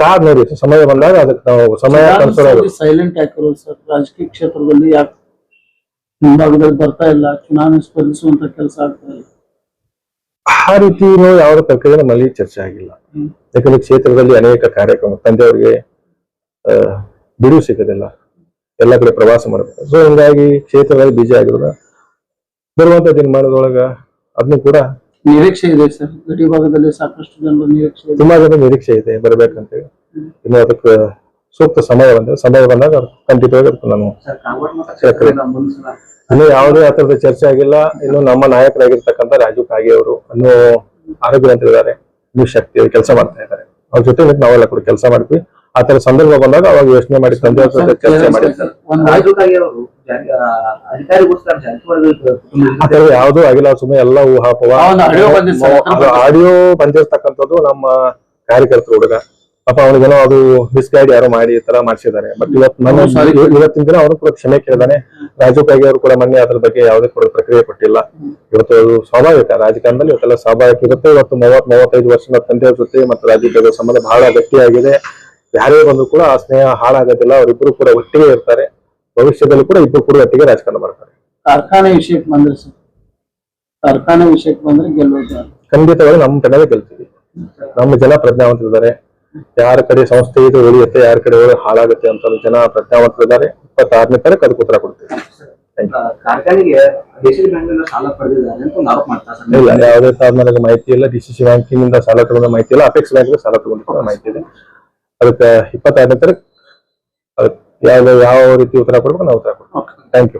ಕಾದ್ ನೋಡಿ ಸಮಯ ಬಂದಾಗ ಅದಕ್ಕೆ ನಾವು ಸಮಯ ಸೈಲೆಂಟ್ ಹಾಕಿರೋ ಸರ್ ರಾಜಕೀಯ ಕ್ಷೇತ್ರದಲ್ಲಿ ಯಾಕೆ ಮುಂಭಾಗದಲ್ಲಿ ಬರ್ತಾ ಇಲ್ಲ ಚುನಾವಣೆ ಸ್ಪರ್ಧಿಸುವಂತ ಕೆಲಸ ಆಗ್ತಾ ಇಲ್ಲ. ಆ ರೀತಿ ಯಾವ್ದು ಪ್ರಕ್ರಿಯೆ ನಮ್ಮಲ್ಲಿ ಚರ್ಚೆ ಆಗಿಲ್ಲ. ಯಾಕಂದ್ರೆ ಕ್ಷೇತ್ರದಲ್ಲಿ ಅನೇಕ ಕಾರ್ಯಕ್ರಮ ತಂದೆಯವರಿಗೆ ಆ, ಬಿಡುವು ಸಿಗೋದಿಲ್ಲ. ಎಲ್ಲ ಕಡೆ ಪ್ರವಾಸ ಮಾಡಬೇಕು. ಸೊ ಹಿಂಗಾಗಿ ಕ್ಷೇತ್ರದಲ್ಲಿ ಬಿಜಿ ಆಗಿರೋದ ಬರುವಂತ ದಿನಮಾನದೊಳಗ ಅದನ್ನು ಕೂಡ ನಿರೀಕ್ಷೆ ಇದೆ ಸರ್. ಗಡಿ ಭಾಗದಲ್ಲಿ ಸಾಕಷ್ಟು ಜನರು ನಿರೀಕ್ಷೆ ಇದೆ. ತುಂಬಾ ಜನ ನಿರೀಕ್ಷೆ ಇದೆ ಬರ್ಬೇಕಂತೇಳಿ. ಇನ್ನು ಅದಕ್ಕೆ ಸೂಕ್ತ ಸಮಯ ಬಂದ ಸಮಯ ಬಂದಾಗ ಅದು ಖಂಡಿತವಾಗಿ ಅದಕ್ಕೆ ನಾನು ಇನ್ನು ಯಾವುದೇ ಆ ಥರದ ಚರ್ಚೆ ಆಗಿಲ್ಲ. ಇನ್ನು ನಮ್ಮ ನಾಯಕರಾಗಿರ್ತಕ್ಕಂಥ ರಾಜೀವ್ ಕಾಗೆ ಅವರು ಅಂತ ಹೇಳಿದ್ದಾರೆ ಭಿ ಶಕ್ತಿ ಕೆಲಸ ಮಾಡ್ತಾ ಇದ್ದಾರೆ. ಅವ್ರ ಜೊತೆ ಮತ್ತೆ ನಾವೆಲ್ಲ ಕೂಡ ಕೆಲಸ ಮಾಡ್ತೀವಿ. ಆ ತರ ಸಂದರ್ಭ ಬಂದಾಗ ಅವಾಗ ಯೋಚನೆ ಮಾಡಿ ತಂದೆ ಅವ್ರ ಜೊತೆ ಚರ್ಚೆ ಮಾಡಿ. ಯಾವ್ದು ರಾಜು ಅವರು ಜಾರಿ- ಆ, ಅಧಿಕಾರಿಗೋಸ್ಕರ ಜಾರಕಿಹೊಳಿ ಆ ಯಾವುದೂ ಆಗಿಲ್ಲ ಸುಮ್ಮನೆ ಎಲ್ಲ ಊಹಾಪವ ಆಡಿಯೋ ಬಂದಿರ್ತಕ್ಕಂಥದ್ದು ನಮ್ಮ ಕಾರ್ಯಕರ್ತರು ಹುಡುಗ. ಪಾಪ ಅವನಿಗೇನೋ ಅದು ಮಿಸ್ಗೈಡ್ ಯಾರೋ ಮಾಡಿ ಈ ತರ ಮಾಡಿಸಿದ್ದಾರೆ. ಬಟ್ ಇವತ್ತು ನಾನು. ಇವತ್ತಿನ ದಿನ ಅವರು ಕೂಡ ಕ್ಷಮೆ ಕೇಳಿದಾನೆ. ರಾಜು ಕಾಗೆ ಅವರು ಕೂಡ ಮೊನ್ನೆ ಅದ್ರ ಬಗ್ಗೆ ಯಾವುದೇ ಕೂಡ ಪ್ರಕ್ರಿಯೆ ಕೊಟ್ಟಿಲ್ಲ. ಇವತ್ತು ಅದು ಸ್ವಾಭಾವಿಕ. ರಾಜಕಾರಣದಲ್ಲಿ ಇವತ್ತೆಲ್ಲ ಸ್ವಾಭಾವಿಕ. ಇರುತ್ತೆ ಇವತ್ತು ಮೂವತ್ ಮೂವತ್ತೈದು ವರ್ಷದ ತಂದೆಯ ಜೊತೆ ಮತ್ತೆ ರಾಜು ಕಾಗೆ ಸಂಬಂಧ ಬಹಳ ಗಟ್ಟಿಯಾಗಿದೆ. ಯಾರೇ ಬಂದ್ರು ಕೂಡ ಆ ಸ್ನೇಹ ಹಾಳಾಗೋದಿಲ್ಲ ಅವರಿಬ್ಬರು ಕೂಡ ಒಟ್ಟಿಗೆ ಇರ್ತಾರೆ. ಭವಿಷ್ಯದಲ್ಲಿ ಕೂಡ ಇಬ್ಬರು ಕೂಡ ಒಟ್ಟಿಗೆ ರಾಜಕಾರಣ ಮಾಡ್ತಾರೆ. ಕಾರ್ಖಾನೆ ವಿಷಯಕ್ಕೆ ಬಂದ್ರೆ ಸರ್ ಕಾರ್ಖಾನೆ ವಿಷಯಕ್ಕೆ ಬಂದ್ರೆ ಗೆಲ್ಲೋದು ಖಂಡಿತವಾಗಿ ನಮ್ಮ ಕಡೆಗೆ ಗೆಲ್ತೀವಿ. ನಮ್ಮ ಜನ ಪ್ರಜ್ಞಾವಂತರಿದ್ದಾರೆ. ಯಾರ ಕಡೆ ಸಂಸ್ಥೆ ಇದು ಉಳಿಯುತ್ತೆ ಯಾರ ಕಡೆ ಹೋಗಿ ಹಾಳಾಗುತ್ತೆ ಅಂತ ಜನ ಪ್ರಜ್ಞಾವಂತರಿದ್ದಾರೆ. ಇಪ್ಪತ್ತಾರನೇ ತಾರೀಕು ಅದಕ್ಕೆ ಉತ್ತರ ಕೊಡ್ತೀವಿ. ಇಲ್ಲ ಯಾವುದೇ ಮಾಹಿತಿ ಇಲ್ಲ. ಡಿ ಸಿ ಸಿ ಬ್ಯಾಂಕಿನಿಂದ ಸಾಲ ತಗೊಂಡ ಮಾಹಿತಿ ಇಲ್ಲ. ಅಪೆಕ್ಸ್ ಬ್ಯಾಂಕ್ ಸಾಲ ತಗೊಂಡಿರೋ ಮಾಹಿತಿ ಇದೆ. ಅದಕ್ಕೆ ಇಪ್ಪತ್ತಾರನೇ ತಾರೀಕು ಅದಕ್ಕೆ ಯಾವ ಯಾವ ರೀತಿ ಉತ್ತರ ಕೊಡ್ಬೇಕು ನಾವು ಉತ್ತರ ಕೊಡ್ತೀವಿ. Thank you